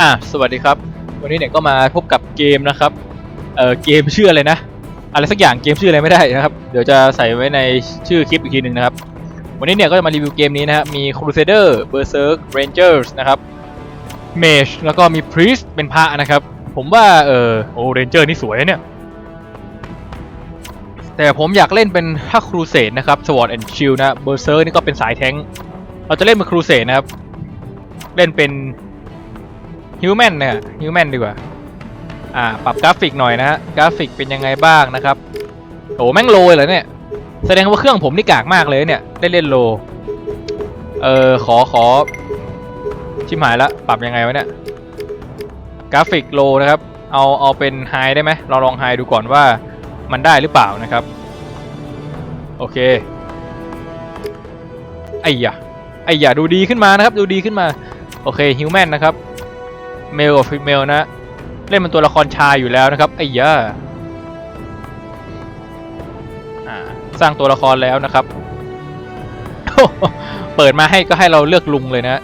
อะสวัสดีครับ วันนี้เนี่ยก็มาพบกับเกมนะครับเอ่อเกมชื่ออะไรนะ อะไรสักอย่างเกมชื่ออะไรไม่ได้นะครับ เดี๋ยวจะใส่ไว้ในชื่อคลิปอีกทีหนึ่งนะครับ วันนี้เนี่ยก็จะมารีวิวเกมนี้นะครับมี Crusader Berserk Rangers นะครับ Mage แล้วก็มี Priest เป็นพระนะครับ ผมว่าเออโอ้ Ranger นี่สวยนะเนี่ย แต่ผมอยากเล่นเป็นถ้า Crusade นะครับ Sword and Shield นะ Berserk นี่ก็เป็นสายแทงเราจะเล่นเป็น Crusade นะครับ เล่นเป็น ฮิวแมนเนี่ยฮิวแมนดีกว่า อ่า ปรับกราฟิกหน่อยนะฮะ กราฟิกเป็นยังไงบ้างนะครับโอ้แม่งโลเลยเหรอเนี่ย แสดงว่าเครื่องผมนี่กากมากเลยเนี่ย ได้เล่นโล เออ ขอขอ ชิมหายละ ปรับยังไงวะเนี่ย กราฟิกโลนะครับ เอาเอาเป็นไฮได้ไหมเราลองไฮดูก่อนว่ามันได้หรือเปล่านะครับ โอเค ไอ้ยะไอ้ยะดูดีขึ้นมานะครับ ดูดีขึ้นมา โอเคฮิวแมนนะครับ เมลกับฟิเมลนะ เล่นเป็นตัวละครชายอยู่แล้วนะครับไอ้ยาอ่าสร้างตัวละครแล้วนะครับ เปิดมาให้ก็ให้เราเลือกลุงเลยนะ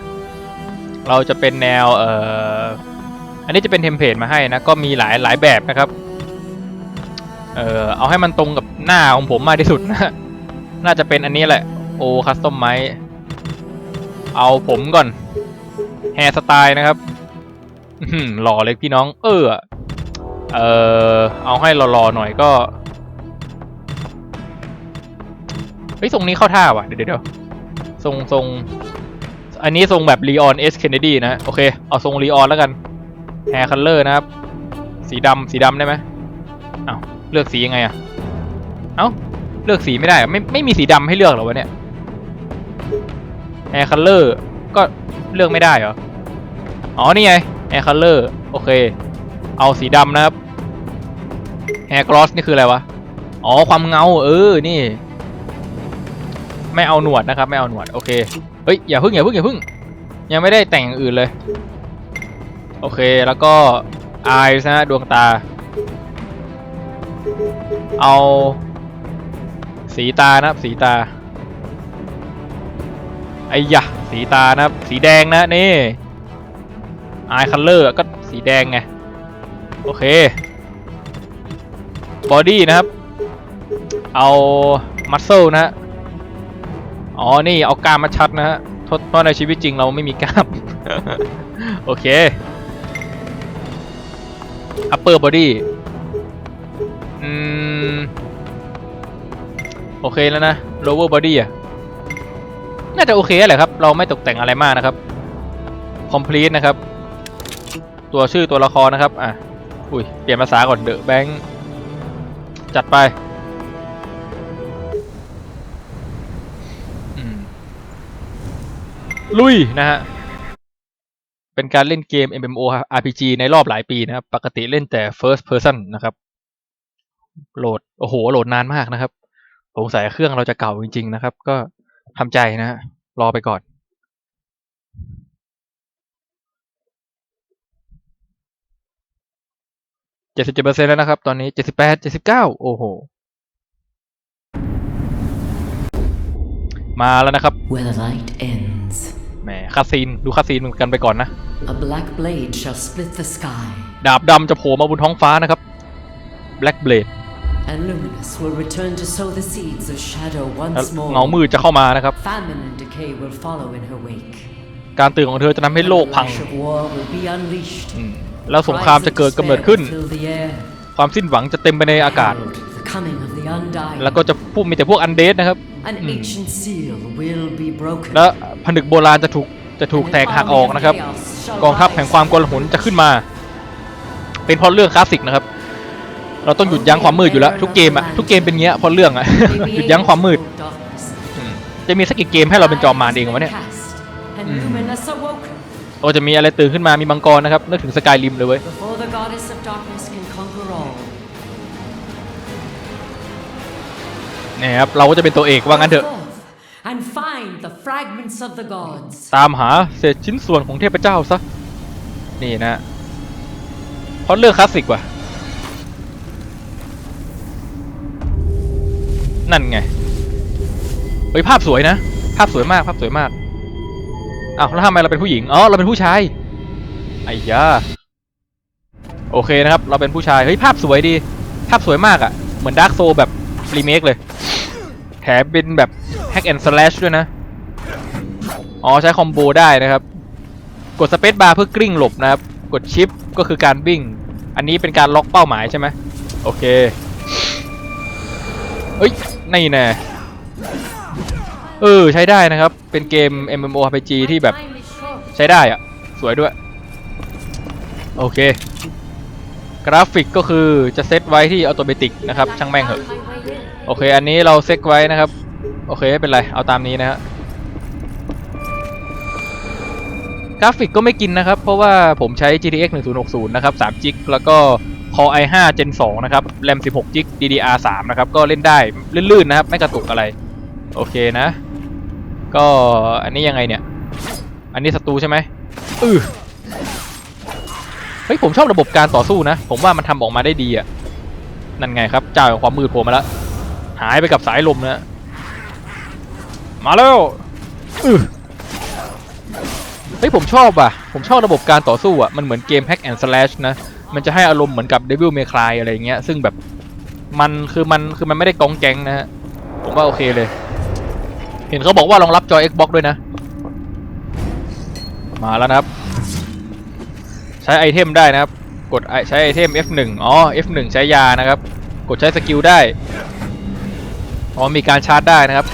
เราจะเป็นแนวเอ่ออันนี้จะเป็นเทมเพลตมาให้นะ ก็มีหลายหลายแบบนะครับ เอ่อเอาให้มันตรงกับหน้าของผมมากที่สุดนะ น่าจะเป็นอันนี้แหละ โอคัสตอมไมเอาผมก่อนแฮร์สไตล์นะครับ หล่อเลยพี่น้อง เออเออเอาให้หล่อๆหน่อยก็เฮ้ยทรงนี้เข้าท่าว่ะ เดี๋ยวเดี๋ยวทรงทรงอันนี้ทรงแบบลีออนเอสเคนเนดีนะ โอเค เอาทรงลีออนแล้วกันแฮร์คัลเลอร์นะครับ สีดำสีดำได้ไหมเอ้าเลือกสียังไงอะเอ้า เลือกสีไม่ได้ไม่ไม่มีสีดำให้เลือกหรอวะเนี่ยแฮร์คัลเลอร์ก็เลือกไม่ได้เหรอ อ๋อ นี่ไง แฮร์คัลเลอร์โอเค เอาสีดำนะครับแฮร์กลอสนี่คืออะไรวะ อ๋อ ความเงา เออ นี่ ไม่เอาหนวดนะครับ ไม่เอาหนวด โอเค เฮ้ย อย่าพึ่ง อย่าพึ่ง อย่าพึ่ง ยังไม่ได้แต่งอื่นเลย โอเค แล้วก็ eyes นะฮะดวงตา เอา สีตานะครับ สีตา ไอ้ยะ สีตานะครับ สีแดงนะ นี่ ไอคัลเลอร์ก็สีแดงไง โอเค บอดี้นะครับ เอามัสเซลนะฮะ อ๋อ นี่เอากล้ามมาชัดนะฮะเพราะเพราะในชีวิตจริงเราไม่มีกล้าม โอเค upper body อืม โอเคแล้วนะ lower body อะ น่าจะโอเคแหละครับ เราไม่ตกแต่งอะไรมากนะครับ complete นะครับ ตัวชื่อตัวละครนะครับ อะ อุ้ย เปลี่ยนภาษาก่อนเดอะแบงค์จัดไปลุยนะฮะ เป็นการเล่นเกม MMO RPG ในรอบหลายปีนะครับ ปกติเล่นแต่ first person นะครับ โหลด โอ้โห โหลดนานมากนะครับสงสัยเครื่องเราจะเก่าจริง ๆ นะครับ ก็ทำใจนะฮะ รอไปก่อน เจ็ดสิบเจ็ดเปอร์เซ็นต์แล้วนะครับ ตอนนี้เจ็ดสิบแปดเจ็ดสิบเก้าโอ้โห มาแล้วนะครับ Where the light ends, แหมคาซีนดูคาซีนกันไปก่อนนะ a black blade shall split the sky, ดาบดำจะโผล่มาบนท้องฟ้านะครับ Black Blade and Luminous will return to sow the seeds of shadow แล้ว once more. เงามืดจะเข้ามานะครับ Famine and decay will follow in her wake. การตื่นของเธอจะทำให้ And โล the กพัง lash of war will be unleashed. อืม แล้วสงครามจะเกิดกำเนิดขึ้น Cries of despair will fill the air. ความสิ้นหวังจะเต็มไปในอากาศ Herald the coming of the undying. แล้วก็จะพูดมีแต่พวกอันเดดนะครับ An ancient seal will be broken. และผนึกโบราณจะถูกจะถูกแตกหักออกนะครับ กองทัพแห่งความโกลาหลจะขึ้นมา เป็นเพราะเรื่องคลาสสิกนะครับ เราต้องหยุดยั้งความมืดอยู่แล้ว ทุกเกมอะทุกเกมเป็นเงี้ยเพราะเรื่องอะหยุดยั้งความมืดอืมจะมีสักกี่เกมให้เราเป็นจอมมารเองวะเนี่ย And Luminous awoken ก็จะมีอะไรตื่นขึ้นมามีมังกรนะครับนึกถึงสกายริมเลยเว้ย before the goddess of darkness can conquer all. เนี่ยครับเราก็จะเป็นตัวเอกว่างั้นเถอะ Go forth And find the fragments of the gods. ตามหาเศษชิ้นส่วนของเทพเจ้าซะ นี่นะเพราะเรื่องคลาสสิกว่ะ นั่นไง เฮ้ยภาพสวยนะ ภาพสวยมาก ภาพสวยมาก อ้าวแล้วทำไมเราเป็นผู้หญิง อ๋อ เราเป็นผู้ชายไอ้ยาโอเคนะครับ เราเป็นผู้ชาย เฮ้ย ภาพสวยดี ภาพสวยมากอะ่ะ เหมือนดาร์กโซแบบรีเมคเลย แถมเป็นแบบแฮกแอนด์สแลชด้วยนะ อ๋อ ใช้คอมโบได้นะครับ กดสเปซบาร์เพื่อกลิ้งหลบนะครับ กดชิปก็คือการวิ่ง อันนี้เป็นการล็อกเป้าหมายใช่ไหม โอเคเอ้ย นี่แน่ เออใช้ได้นะครับ เป็นเกม MMORPG ที่แบบใช้ได้อะสวยด้วย โอเค กราฟิกก็คือจะเซตไว้ที่อัตโนมัตินะครับ ช่างแม่งเหอะ โอเค อันนี้เราเซตไว้นะครับ โอเคไม่เป็นไร เอาตามนี้นะฮะกราฟิกก็ไม่กินนะครับ เพราะว่าผมใช้ GTX 1060 นะครับ3 g ิกแล้วก็ Core i5 Gen 2 นะครับ RAM 16 g b DDR3 นะครับ ก็เล่นได้ลื่นๆนะครับ ไม่กระตุกอะไร โอเคนะ ก็อันนี้ยังไงเนี่ย อันนี้ศัตรูใช่ไหมอือเฮ้ยผมชอบระบบการต่อสู้นะ ผมว่ามันทำออกมาได้ดีอะนั่นไงครับเจ้าแห่งความมืดโผล่มาแล้วหายไปกับสายลมนะ มาแล้วอือเฮ้ยผมชอบอะ ผมชอบระบบการต่อสู้อะ มันเหมือนเกม Hack and Slash นะ มันจะให้อารมณ์เหมือนกับ Devil May Cry อะไรเงี้ย ซึ่งแบบ มันคือมันคือมันไม่ได้กองแกงนะฮะ ผมว่าโอเคเลย เห็นเขาบอกว่ารองรับจอ Xbox ด้วยนะ มาแล้วนะครับ ใช้ไอเทมได้นะครับ กดใช้ไอเทม F1 อ๋อ F1 ใช้ยานะครับ กดใช้สกิลได้ อ๋อมีการชาร์จได้นะครับ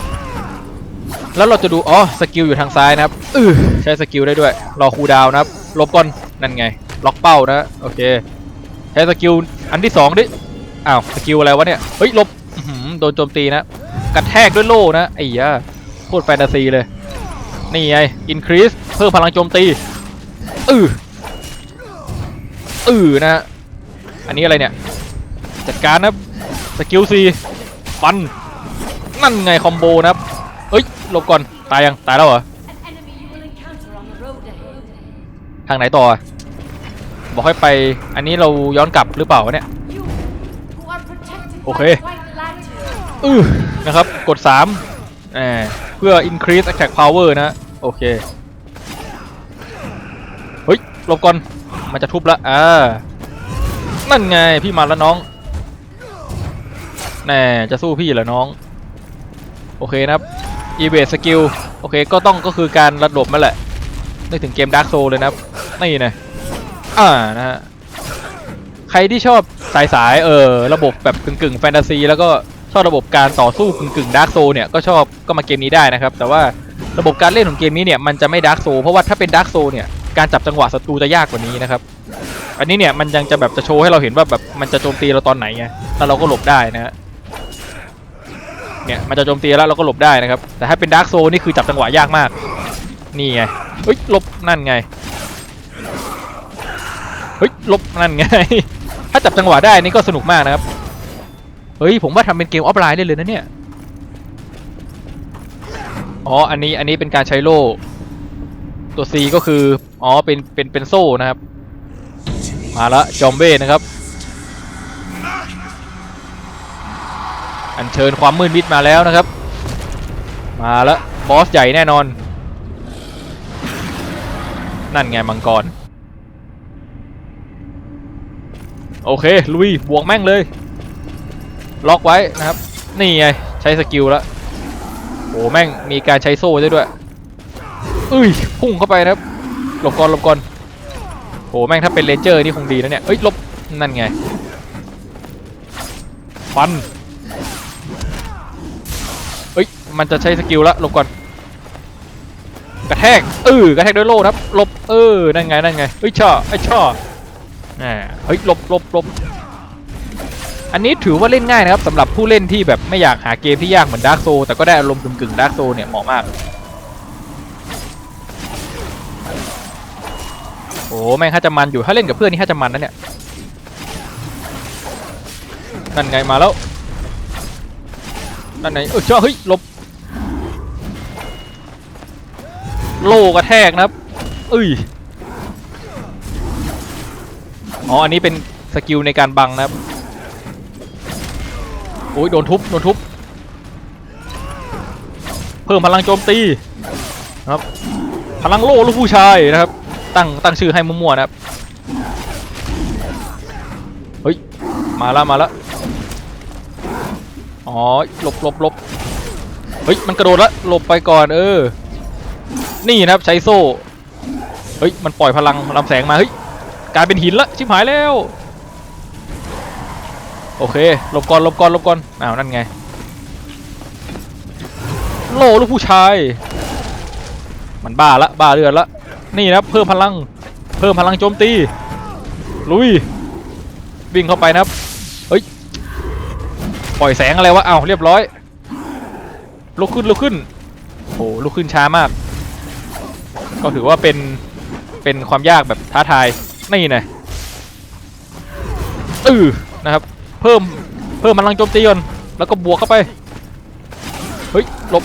แล้วเราจะดู อ๋อสกิลอยู่ทางซ้ายนะครับอือใช้สกิลได้ด้วย รอคูดาวนะครับ ลบก่อน นั่นไง ล็อกเป้านะ โอเค ใช้สกิลอันที่สองดิ อ้าว สกิลอะไรวะเนี่ย เฮ้ยลบโดนโจมตีนะ กระแทกด้วยโล่นะไอ้ยา คตรแฟนตาซีเลย นี่ไง increase เพิ่มพลังโจมตีอืออือนะอันนี้อะไรเนี่ย จัดการนะสกิลซีฟัน นั่นไงคอมโบนะครับเอ้ยหลบก่อน ตายยัง ตายแล้วเหรอ ทางไหนต่อ บอกให้ไป อันนี้เราย้อนกลับหรือเปล่าเนี่ย You who are protected by Okay. the White Lantern. อือนะครับ กด3แหมเพื่อ increase attack power นะ โอเค เฮ้ยหลบก่อน มันจะทุบละอ่านั่นไง พี่มาแล้วน้อง แน่ จะสู้พี่เหรอน้อง โอเคนะครับ e v a d e skill โอเค ก็ต้องก็คือการระดมนั่นแหละ นึกถึงเกม Dark Soul เลยนะครับ นี่นะอ่านะฮะ ใครที่ชอบสายสายเออระบบแบบกึ่งกึ่งแฟนตาซี แล้วก็ ชอบระบบการต่อสู้กึ่งกึ่งดาร์กโซเนี่ยก็ชอบก็มาเกมนี้ได้นะครับ แต่ว่าระบบการเล่นของเกมนี้เนี่ยมันจะไม่ดาร์กโซเพราะว่าถ้าเป็นดาร์กโซเนี่ยการจับจังหวะศัตรูจะยากกว่านี้นะครับ อันนี้เนี่ยมันยังจะแบบจะโชว์ให้เราเห็นว่าแบบมันจะโจมตีเราตอนไหนไงแล้วเราก็หลบได้นะฮะเนี่ยมันจะโจมตีแล้วเราก็หลบได้นะครับ แต่ถ้าเป็นดาร์กโซนี่คือจับจังหวะยากมาก นี่ไงเฮ้ยหลบนั่นไงเฮ้ยหลบนั่นไง ถ้าจับจังหวะได้นี่ก็สนุกมากนะครับ เฮ้ย ผมว่าทำเป็นเกมออฟไลน์ได้เลยนะเนี่ย อ๋อ อันนี้ อันนี้เป็นการใช้โล่ ตัว C ก็คือ อ๋อ เป็น เป็น เป็นโซ่นะครับ มาละจอมเบ้นะครับ อัญเชิญความมืดมิดมาแล้วนะครับ มาแล้วบอสใหญ่แน่นอน นั่นไงมังกร โอเค ลุย บวกแม่งเลย ล็อกไว้นะครับ นี่ไง ใช้สกิลแล้วโอ้แม่งมีการใช้โซ่ได้ด้วยอุ้ยพุ่งเข้าไปนะครับหลบก่อนหลบก่อนโอ้แม่งถ้าเป็นเลนเจอร์นี่คงดีนะเนี่ยเอ้ยลบนั่นไงฟันเอ้ยมันจะใช้สกิลแล้วหลบก่อนกระแทกเออกระแทกด้วยโล่นะครับหลบเออนั่นไงนั่นไงเฮ้ยช่อไอ้ช่อแหมเฮ้ยหลบหลบหลบ อันนี้ถือว่าเล่นง่ายนะครับสำหรับผู้เล่นที่แบบไม่อยากหาเกมที่ยากเหมือนดาร์กโซแต่ก็ได้อารมณ์กึ่งๆดาร์กโซเนี่ยเหมาะมาก โอ้แม่งถ้าจะมันอยู่ถ้าเล่นกับเพื่อนนี่ถ้าจะมันนะเนี่ยนั่นไงมาแล้วนั่นไงเออเจ้าเฮ้ยลบโลกระแทกนะครับเอ้ยอ๋ออันนี้เป็นสกิลในการบังนะครับ อ้ยโดนทุบโดนทุบ เพิ่มพลังโจมตีนะครับ พลังโล่ลูกผู้ชายนะครับ ตั้งตั้งชื่อให้มั่วๆนะครับ เฮ้ย มาแล้วมาแล้วอ๋อหลบหลบหลบเฮ้ยมันกระโดดละหลบไปก่อนเออ นี่นะครับใช้โซ่ เฮ้ยมันปล่อยพลังลำแสงมาเฮ้ยกลายเป็นหินละชิบหายแล้ว โอเคหลบก่อนหลบก่อนหลบก่อนอ้าวนั่นไง โลลูกผู้ชาย มันบ้าละบ้าเลือดละนี่นะเพิ่มพลังเพิ่มพลังโจมตีลุยวิ่งเข้าไปนะครับเฮ้ยปล่อยแสงอะไรวะเอ้าเรียบร้อยลุกขึ้นลุกขึ้นโอ้ลุกขึ้นช้ามาก ก็ถือว่าเป็นเป็นความยากแบบท้าทายนี่ไงเออนะครับ เพิ่มเพิ่มพลังโจมตีก่อนแล้วก็บวกเข้าไปเฮ้ยหลบ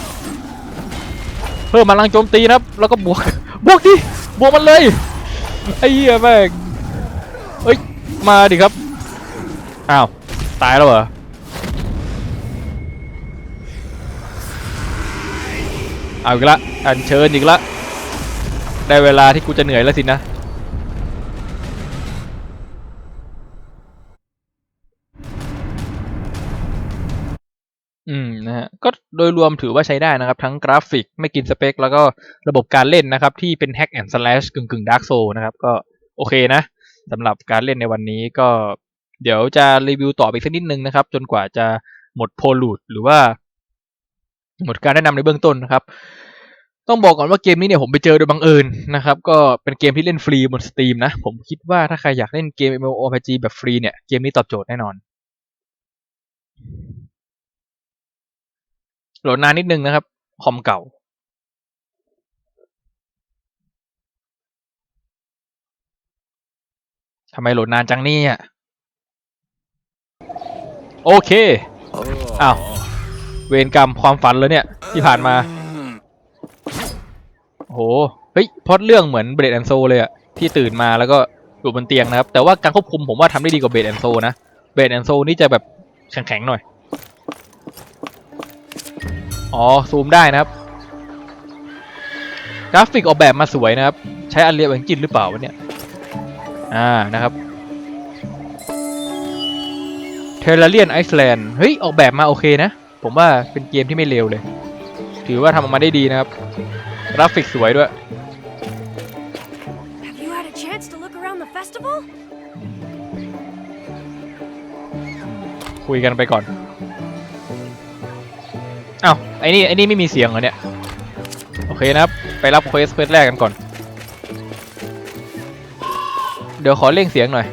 เพิ่มพลังโจมตีนะครับ แล้วก็บวกบวกดิบวกมันเลยไอ้เหี้ยแม่งเฮ้ยมาดิครับอ้าวตายแล้วเหรอเอาอีกละอันเชิญอีกละได้เวลาที่กูจะเหนื่อยแล้วสินะ นะฮะก็โดยรวมถือว่าใช้ได้นะครับ ทั้งกราฟิกไม่กินสเปค แล้วก็ระบบการเล่นนะครับ ที่เป็นแฮกแอนด์สแลชกึ่งกึ่งดาร์กโซนะครับ ก็โอเคนะสำหรับการเล่นในวันนี้ก็เดี๋ยวจะรีวิวต่อไปสักนิดนึงนะครับ จนกว่าจะหมดโพลูดหรือว่า หมดการแนะนำในเบื้องต้นนะครับ ต้องบอกก่อนว่าเกมนี้เนี่ยผมไปเจอโดยบังเอิญนะครับ ก็เป็นเกมที่เล่นฟรีบนสตรีมนะ ผมคิดว่าถ้าใครอยากเล่นเกม MMORPG แบบฟรีเนี่ยเกมนี้ตอบโจทย์แน่นอน หลดนานนิดนึงนะครับ คอมเก่า ทำไมโหลดนานจังเนี่ยโอเค อ้าว เวรกรรมความฝันเลยเนี่ย ที่ผ่านมาโอ้โหเฮ้ยพล็อดเรื่องเหมือนเบรดแอนโซเลยอะที่ตื่นมาแล้วก็อยู่บนเตียงนะครับ แต่ว่าการควบคุมผมว่าทำได้ดีกว่าเบรดแอนโซนะ เบรดแอนโซนี่จะแบบแข็งๆหน่อย อ๋อ ซูมได้นะครับ กราฟิกออกแบบมาสวยนะครับ ใช้อันเรีย n เ i นจินหรือเปล่าวะเนี่ย อ่า นะครับเทเลเรียนไอซ์แลนด์เฮ้ย ออกแบบมาโอเคนะ ผมว่าเป็นเกมที่ไม่เลวเลย ถือว่าทำออกมาได้ดีนะครับ กราฟิกสวยด้วย Have you had a chance to look around the festival? คุยกันไปก่อน อ้าวไอ้นี่ไอ้นี่ไม่มีเสียงเหรอเนี่ย โอเคนะครับ ไปรับเควสเควสแรกกันก่อน เดี๋ยวขอเร่งเสียงหน่อย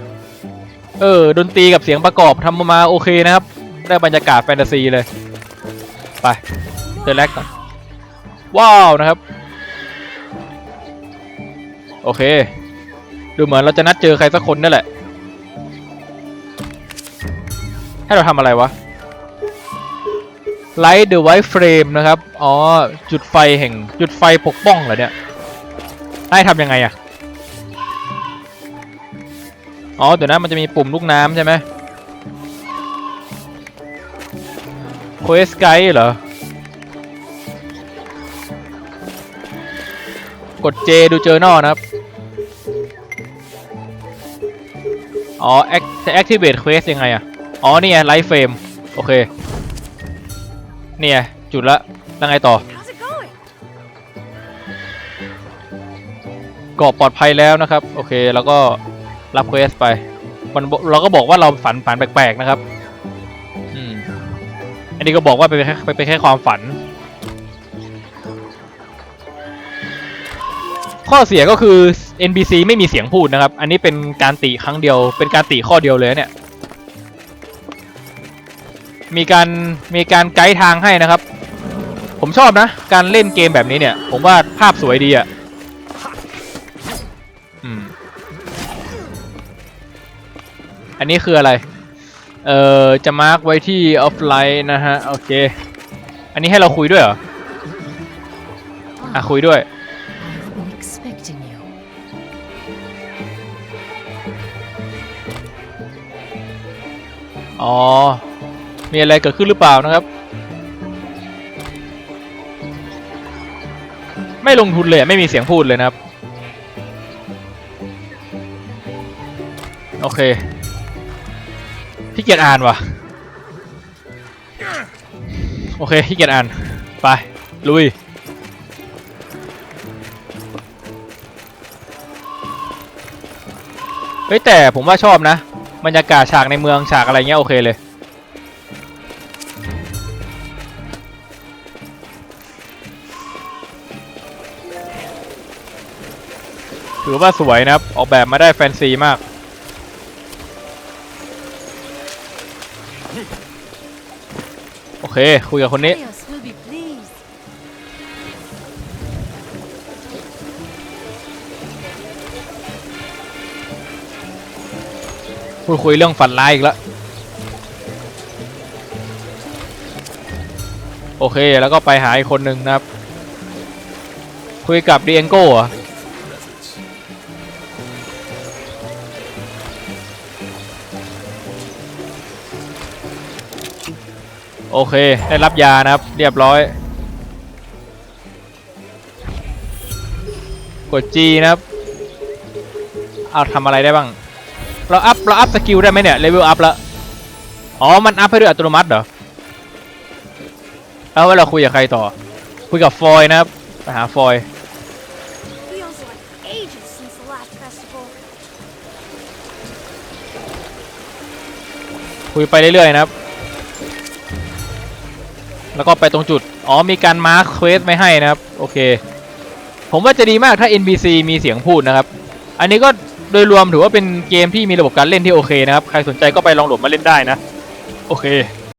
เออ ดนตรีกับเสียงประกอบทำมาโอเคนะครับ ได้บรรยากาศแฟนตาซีเลย ไปเดินแรกก่อน ว้าวนะครับ โอเค ดูเหมือนเราจะนัดเจอใครสักคนนั่นแหละ ให้เราทำอะไรวะ Light the White Frame นะครับ อ๋อ จุดไฟแห่งจุดไฟปกป้องเหรอเนี่ย ให้ทำยังไงอะอ๋อเดี๋ยวนะมันจะมีปุ่มลูกน้ำใช่ไหม Quest Guide เหรอ กด J ดู Journal นะครับ อ๋อ act activate quest ยังไงอะอ๋อ นี่ไง Light Frame โอเค เนี่ยจุดละแล้วไงต่อ How's it going? เกาะปลอดภัยแล้วนะครับ โอเคแล้วก็รับเควสไปมันบอกเราก็บอกว่าเราฝันฝันแปลกๆนะครับอืมอันนี้ก็บอกว่าเป็นแค่เป็นแค่ความฝัน ข้อเสียก็คือ NPC ไม่มีเสียงพูดนะครับ อันนี้เป็นการติครั้งเดียว เป็นการติข้อเดียวเลยนะเนี่ย มีการมีการไกด์ทางให้นะครับ ผมชอบนะ การเล่นเกมแบบนี้เนี่ย ผมว่าภาพสวยดีอะ่ะอันนี้คืออะไร เอ่อ จะมาร์กไว้ที่ออฟไลน์นะฮะ โอเค อันนี้ให้เราคุยด้วยเหรอ อะ คุยด้วย อ๋อ มีอะไรเกิดขึ้นหรือเปล่านะครับ ไม่ลงทุนเลยไม่มีเสียงพูดเลยนะครับ โอเคพี่เกียจอ่านว่ะ โอเคพี่เกียจอ่าน ไป ลุยเฮ้ยแต่ผมว่าชอบนะ บรรยากาศฉากในเมืองฉากอะไรเงี้ยโอเคเลย อว่าสวยนะครับ ออกแบบมาได้แฟนซีมาก โอเค คุยกับคนนี้ Leos will be pleased. พูดคุยเรื่องฝันร้ายอีกแล้วโอเค แล้วก็ไปหาอีกคนหนึ่งนะครับ คุยกับดีเองโก้เห โอเค ได้รับยานะครับ เรียบร้อย กด G นะครับ เอาทำอะไรได้บ้าง เราอัพ เราอัพสกิลได้ไหมเนี่ย เลเวลอัพแล้วอ๋อ มันอัพให้ด้วยอัตโนมัติเหรอแล้วเราคุยกับใครต่อ คุยกับฟอยนะครับ ไปหาฟอย Feels like ages since the last festival. คุยไปเรื่อยๆนะครับ แล้วก็ไปตรงจุด อ๋อมีการมาร์คเควสไม่ให้นะครับ โอเค ผมว่าจะดีมากถ้า NPC มีเสียงพูดนะครับ อันนี้ก็โดยรวมถือว่าเป็นเกมที่มีระบบการเล่นที่โอเคนะครับ ใครสนใจก็ไปลองโหลดมาเล่นได้นะ โอเค